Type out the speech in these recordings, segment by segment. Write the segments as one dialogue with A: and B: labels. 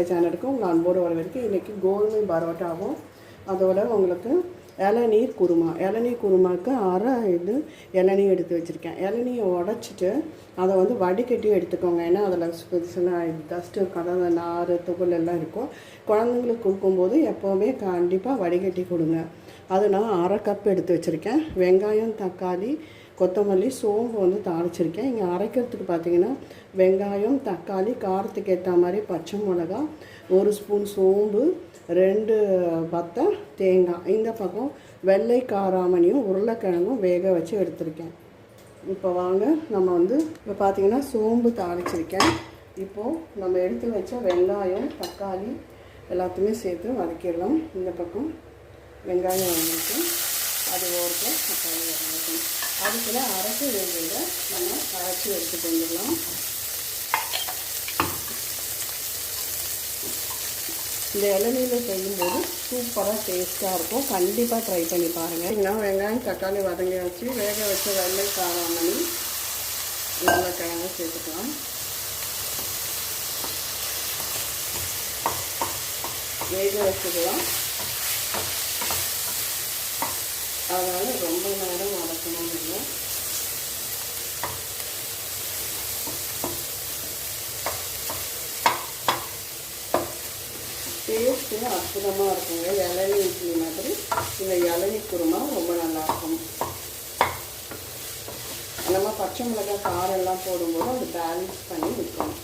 A: எங்கள் சேனலுக்கு உங்கள் அன்போடு வரவேற்க இன்றைக்கி கோதுமை பரோட்டாவும் அதோட உங்களுக்கு இளநீர் குருமா. இளநீர் குருமாவுக்கு அரை இது இளநீ எடுத்து வச்சுருக்கேன். இளநியை உடச்சிட்டு அதை வந்து வடிகட்டி எடுத்துக்கோங்க. ஏன்னா அதில் சில டஸ்ட் இருக்கும் அதாவது நார் துகள் எல்லாம் இருக்கும். குழந்தைங்களுக்கு கொடுக்கும்போது எப்போவுமே கண்டிப்பாக வடிகட்டி கொடுங்க. அது நான் அரை கப் எடுத்து வச்சுருக்கேன். வெங்காயம் தக்காளி கொத்தமல்லி சோம்பு வந்து தாளிச்சிருக்கேன். இங்கே அரைக்கிறதுக்கு பார்த்தீங்கன்னா வெங்காயம் தக்காளி காரத்துக்கு ஏற்ற மாதிரி பச்சை மிளகா ஒரு ஸ்பூன் சோம்பு ரெண்டு பத்தை தேங்காய். இந்த பக்கம் வெள்ளை காராமணியும் உருளைக்கிழங்கும் வேக வச்சு எடுத்திருக்கேன். இப்போ வாங்க நம்ம வந்து இப்போ பார்த்தீங்கன்னா சோம்பு தாளிச்சிருக்கேன். இப்போது நம்ம எடுத்து வச்ச வெங்காயம் தக்காளி எல்லாத்தையுமே சேர்த்து வதக்கிடலாம். இந்த பக்கம் வெங்காயம் வந்துட்டு அது ஓரத்தில் தக்காளி வதக்கணும் அதுக்குள்ள அரைச்சி வேண்டியதை நம்ம அரைச்சி எடுத்துட்டு வந்துடலாம். இந்த இளநீரில் செய்யும்போது சூப்பராக டேஸ்ட்டாக இருக்கும். கண்டிப்பாக ட்ரை பண்ணி பாருங்கள் இன்னும் வெங்காயம் தக்காளி வதங்கி வச்சு வேக வச்ச வெள்ளை காராமணி உருளைக்கிழங்கு சேர்த்துக்கலாம். வேக வச்சுக்கலாம். அதனால் ரொம்ப நேரம் வதக்கணும் இல்லை. டேஸ்ட்டு அற்புதமாக இருக்குங்க. இளநீ இட்லி மாதிரி. இந்த இளநீ குருமா ரொம்ப நல்லாயிருக்கும். நம்ம பச்சை மிளகாய் காரெல்லாம் போடும்போது அது பேலன்ஸ் பண்ணி நிற்கும்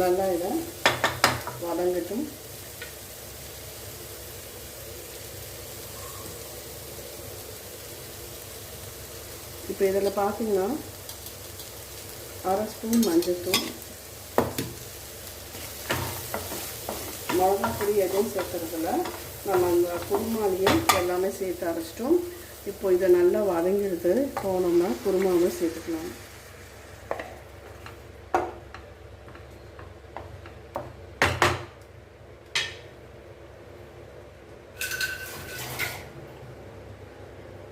A: நல்லா இதை வதங்கட்டும். இப்போ இதில் பார்த்தீங்கன்னா அரை ஸ்பூன் மஞ்சத்தூள் மிளகா பொடி எதுவும் சேர்க்கறதில்ல. நம்ம அந்த குருமாலையும் எல்லாமே சேர்த்து அரைச்சிட்டோம். இப்போ இதை நல்லா வதங்கிடுது. போனோம்னா குருமாவை சேர்த்துக்கலாம்.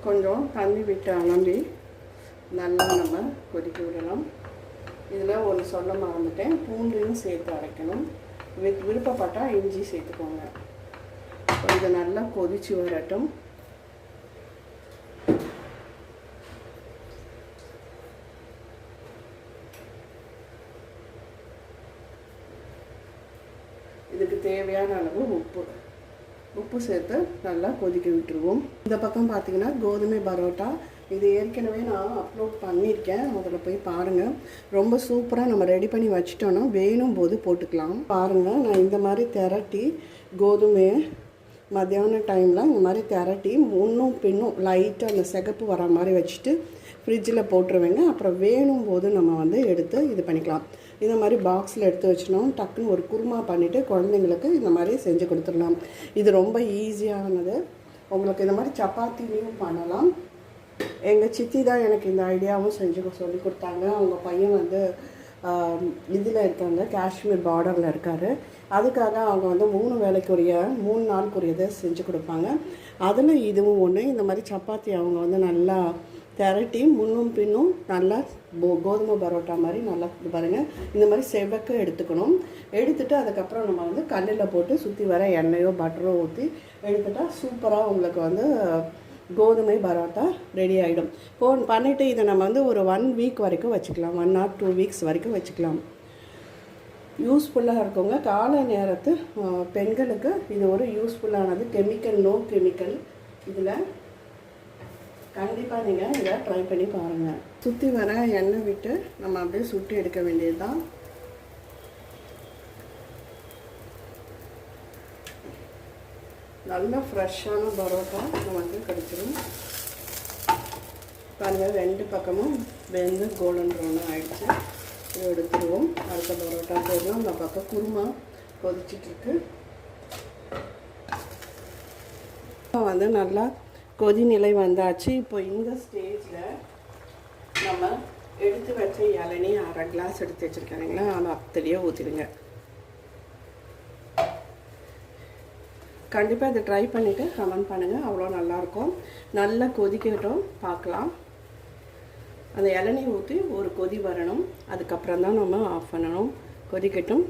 A: கொஞ்சம் தண்ணி விட்டு அலம்பி நல்லா நம்ம கொதிக்க விடலாம். இதில் ஒன்று சொல்ல மறந்துட்டேன். பூண்டையும் சேர்த்து அரைக்கணும். வித் விருப்பப்பட்டால் இஞ்சி சேர்த்துக்கோங்க. இது நல்லா கொதிச்சு வரட்டும். இதுக்கு தேவையான அளவு உப்பு. உப்பு சேர்த்து நல்லா கொதிக்க விட்டுருவோம். இந்த பக்கம் பார்த்தீங்கன்னா கோதுமை பரோட்டா. இது ஏற்கனவே நான் அப்லோட் பண்ணியிருக்கேன். அதில் போய் பாருங்கள் ரொம்ப சூப்பராக நம்ம ரெடி பண்ணி வச்சிட்டோன்னா வேணும் போது போட்டுக்கலாம். பாருங்கள் நான் இந்த மாதிரி திரட்டி கோதுமையை மத்தியான டைமில் இந்த மாதிரி திரட்டி முன்னும் பின்னும் லைட்டாக அந்த சிகப்பு வர மாதிரி வச்சுட்டு ஃப்ரிட்ஜில் போட்டுருவேங்க. அப்புறம் வேணும் போது நம்ம வந்து எடுத்து இது பண்ணிக்கலாம். இந்த மாதிரி பாக்ஸில் எடுத்து வச்சினோம் டக்குன்னு ஒரு குருமா பண்ணிவிட்டு குழந்தைங்களுக்கு இந்த மாதிரி செஞ்சு கொடுத்துடலாம். இது ரொம்ப ஈஸியானது உங்களுக்கு இந்த மாதிரி சப்பாத்திலையும் பண்ணலாம். எங்கள் சித்தி தான் எனக்கு இந்த ஐடியாவும் செஞ்சு சொல்லி கொடுத்தாங்க. அவங்க பையன் வந்து இதில் இருக்காங்க காஷ்மீர் பார்டரில் இருக்கார். அதுக்காக அவங்க வந்து மூணு வேலைக்குரிய மூணு நாளுக்குரியதை செஞ்சு கொடுப்பாங்க. அதில் இதுவும் ஒன்று இந்த மாதிரி சப்பாத்தி அவங்க வந்து நல்லா திரட்டி முன்னும் பின்னும் நல்லா கோ கோதுமை பரோட்டா மாதிரி நல்லா பாருங்கள் இந்த மாதிரி செவக்க எடுத்துக்கணும். எடுத்துட்டு அதுக்கப்புறம் நம்ம வந்து கல்லில் போட்டு சுற்றி வர எண்ணெயோ பட்டரோ ஊற்றி எடுத்துட்டால் சூப்பராக உங்களுக்கு வந்து கோதுமை பரோட்டா ரெடி ஆகிடும் ஃபோன் பண்ணிவிட்டு இதை நம்ம வந்து ஒரு ஒன் வீக் வரைக்கும் வச்சுக்கலாம். ஒன் ஆர் டூ வீக்ஸ் வரைக்கும் வச்சுக்கலாம். யூஸ்ஃபுல்லாக இருக்கவங்க காலை நேரத்து பெண்களுக்கு இது ஒரு யூஸ்ஃபுல்லானது கெமிக்கல் நோ கெமிக்கல் இதில் கண்டிப்பாக நீங்கள் இதை ட்ரை பண்ணி பாருங்கள் சுற்றி வர எண்ணெய் விட்டு நம்ம அப்படியே சுட்டு எடுக்க வேண்டியது தான் நல்ல ஃப்ரெஷ்ஷான பரோட்டா நமக்கு கிடைச்சிடும் பாருங்கள் ரெண்டு பக்கமும் வெந்து கோல்டன் ப்ரௌன் ஆகிடுச்சு இதை எடுத்துருவோம். அடுத்த பரோட்டா போடலாம் அந்த பக்கம் குருமா கொதிச்சிட்ருக்கு வந்து நல்லா கொதிநிலை வந்தாச்சு. இப்போ இந்த ஸ்டேஜில் நம்ம எடுத்து வச்ச இளநீ அரை கிளாஸ் எடுத்து வச்சுருக்காங்களா அதை அப்படியே ஊற்றிடுங்க கண்டிப்பாக இதை ட்ரை பண்ணிவிட்டு கமெண்ட் பண்ணுங்கள் அவ்வளோ நல்லாயிருக்கும். நல்லா கொதிக்கட்டும். பார்க்கலாம். அந்த இளநீ ஊற்றி ஒரு கொதி வரணும். அதுக்கப்புறம் தான் நம்ம ஆஃப் பண்ணணும். கொதிக்கட்டும்.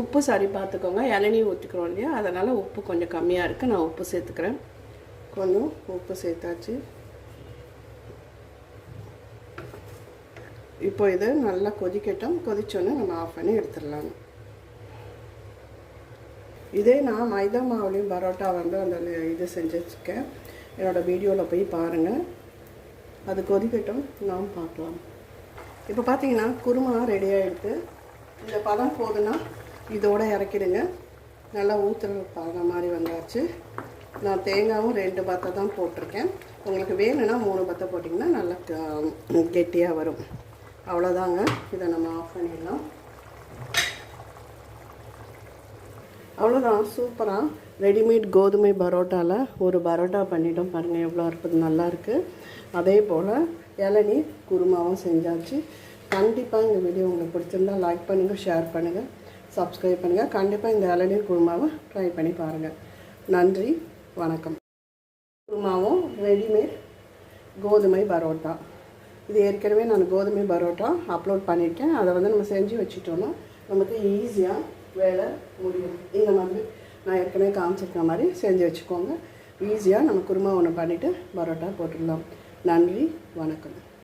A: உப்பு சரி பார்த்துக்கோங்க. இளநீ ஊற்றிக்கிறோம் இல்லையா? அதனால் உப்பு கொஞ்சம் கம்மியாக இருக்குது நான் உப்பு சேர்த்துக்கிறேன். கொஞ்சம் உப்பு சேர்த்தாச்சு இப்போ இது நல்லா கொதிக்கட்டும் கொதிச்சோன்னே நம்ம ஆஃப் பண்ணி எடுத்துடலாம் இதே நான் மைதா மாவுலேயும் பரோட்டா வந்து அந்த இது செஞ்சுருக்கேன் என்னோடய வீடியோவில் போய் பாருங்கள் அது கொதிக்கட்டும் நாம் பார்க்கலாம் இப்போ பார்த்தீங்கன்னா குருமா ரெடி ஆகிடுது இந்த பதம் போதுன்னா இதோடு இறக்கிடுங்க நல்லா ஊற்றுற பதம் மாதிரி வந்தாச்சு நான் தேங்காவும் ரெண்டு பத்தை தான் போட்டிருக்கேன். உங்களுக்கு வேணும்னா மூணு பத்தை போட்டிங்கன்னா நல்லா க- கெட்டியாக வரும். அவ்வளோதாங்க. இதை நம்ம ஆஃப் பண்ணிடலாம். அவ்வளோதான். சூப்பராக ரெடிமேட் கோதுமை பரோட்டாவில் ஒரு பரோட்டா பண்ணிட்டோம் பாருங்கள் எவ்வளோ இருப்பது நல்லாயிருக்கு அதே போல் இளநீ குருமாவும் செஞ்சாச்சு. கண்டிப்பாக இந்த வீடியோ உங்களுக்கு பிடிச்சிருந்தா லைக் பண்ணுங்கள் ஷேர் பண்ணுங்கள் சப்ஸ்கிரைப் பண்ணுங்கள் கண்டிப்பாக இந்த இளநீர் குருமாவை ட்ரை பண்ணி பாருங்கள் நன்றி. வணக்கம். குருமாவும் ரெடிமேட் கோதுமை பரோட்டா. இது ஏற்கனவே நான் கோதுமை பரோட்டா அப்லோட் பண்ணியிருக்கேன். அதை வந்து நம்ம செஞ்சு வச்சுட்டோம்னா நமக்கு ஈஸியாக வேலை முடியும். இந்த மாதிரி நான் ஏற்கனவே காமிச்சிருக்க மாதிரி செஞ்சு வச்சுக்கோங்க. ஈஸியாக நம்ம குருமா ஒன்று பண்ணிவிட்டு பரோட்டா போட்டுடலாம். நன்றி வணக்கம்.